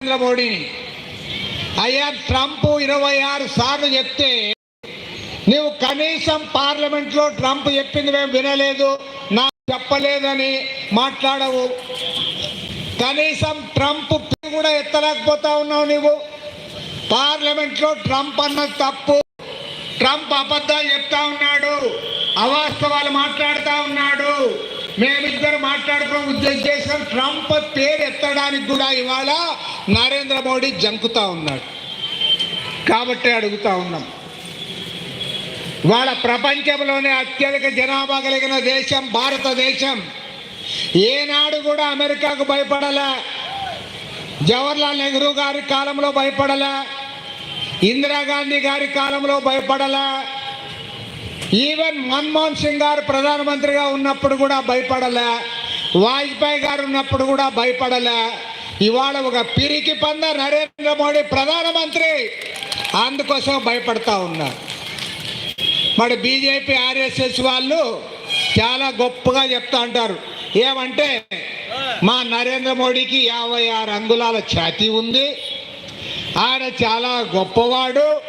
నరేంద్ర మోడీని అయ్యా ట్రంప్ ఇరవై ఆరు సార్లు చెప్తే నీవు కనీసం పార్లమెంట్లో ట్రంప్ చెప్పింది మేము వినలేదు నాకు చెప్పలేదని మాట్లాడవు. కనీసం ట్రంప్ కూడా ఎత్తలేకపోతా ఉన్నావు నువ్వు. పార్లమెంట్లో ట్రంప్ అన్నది తప్పు. ట్రంప్ అబద్ధాలు చెప్తా ఉన్నాడు అవాస్తవాలు మాట్లాడుతూ ఉన్నాడు. మేమిద్దరు మాట్లాడుకోవడం ఉద్దేశం ట్రంప్ పేరు ఎత్తడానికి కూడా ఇవాళ నరేంద్ర మోడీ జంకుతా ఉన్నాడు. కాబట్టి అడుగుతా ఉన్నాం. వాళ్ళ ప్రపంచంలోనే అత్యధిక జనాభా కలిగిన దేశం భారతదేశం. ఏనాడు కూడా అమెరికాకు భయపడలే. జవహర్లాల్ నెహ్రూ గారి కాలంలో భయపడలే. ఇందిరాగాంధీ గారి కాలంలో భయపడలే. ఈవెన్ మన్మోహన్ సింగ్ గారు ప్రధానమంత్రిగా ఉన్నప్పుడు కూడా భయపడలే. వాజ్పేయి గారు ఉన్నప్పుడు కూడా భయపడలే. ఇవాళ ఒక పిరికి పంద నరేంద్ర మోడీ ప్రధానమంత్రి. అందుకోసం భయపడతా ఉన్నారు. మరి బీజేపీ ఆర్ఎస్ఎస్ వాళ్ళు చాలా గొప్పగా చెప్తా అంటారు. ఏమంటే మా నరేంద్ర మోడీకి యాభై ఆరు అంగుళాల ఛాతీ ఉంది. ఆయన చాలా గొప్పవాడు.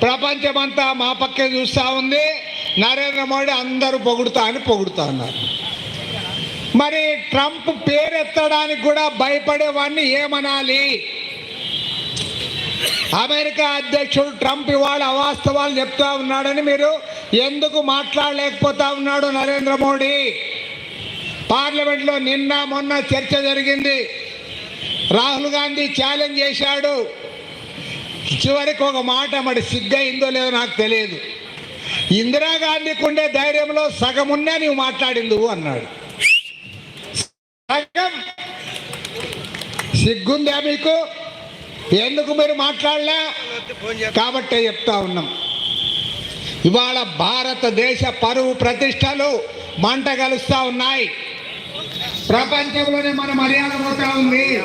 ప్రపంచమంతా మా పక్కే చూస్తూ ఉంది. నరేంద్ర మోడీ అందరూ పొగుడుతా అని పొగుడుతా అన్నారు. మరి ట్రంప్ పేరెత్తడానికి కూడా భయపడేవాడిని ఏమనాలి? అమెరికా అధ్యక్షుడు ట్రంప్ ఇవాళ అవాస్తవాలు చెప్తా ఉన్నాడని మీరు ఎందుకు మాట్లాడలేకపోతా ఉన్నాడు నరేంద్ర మోడీ? పార్లమెంట్లో నిన్న మొన్న చర్చ జరిగింది. రాహుల్ గాంధీ ఛాలెంజ్ చేశాడు. చివరికి ఒక మాట మరి సిగ్గయిందో లేదో నాకు తెలియదు. ఇందిరాగాంధీకి ఉండే ధైర్యంలో సగమున్నా నీవు మాట్లాడింది అన్నాడు. సగం. సిగ్గుందా మీకు? ఎందుకు మీరు మాట్లాడలే? కాబట్టే చెప్తా ఉన్నాం. ఇవాళ భారతదేశ పరువు ప్రతిష్టలు మంట కలుస్తూ ఉన్నాయి. ప్రపంచంలోనే మన మర్యాద పోతా ఉంది.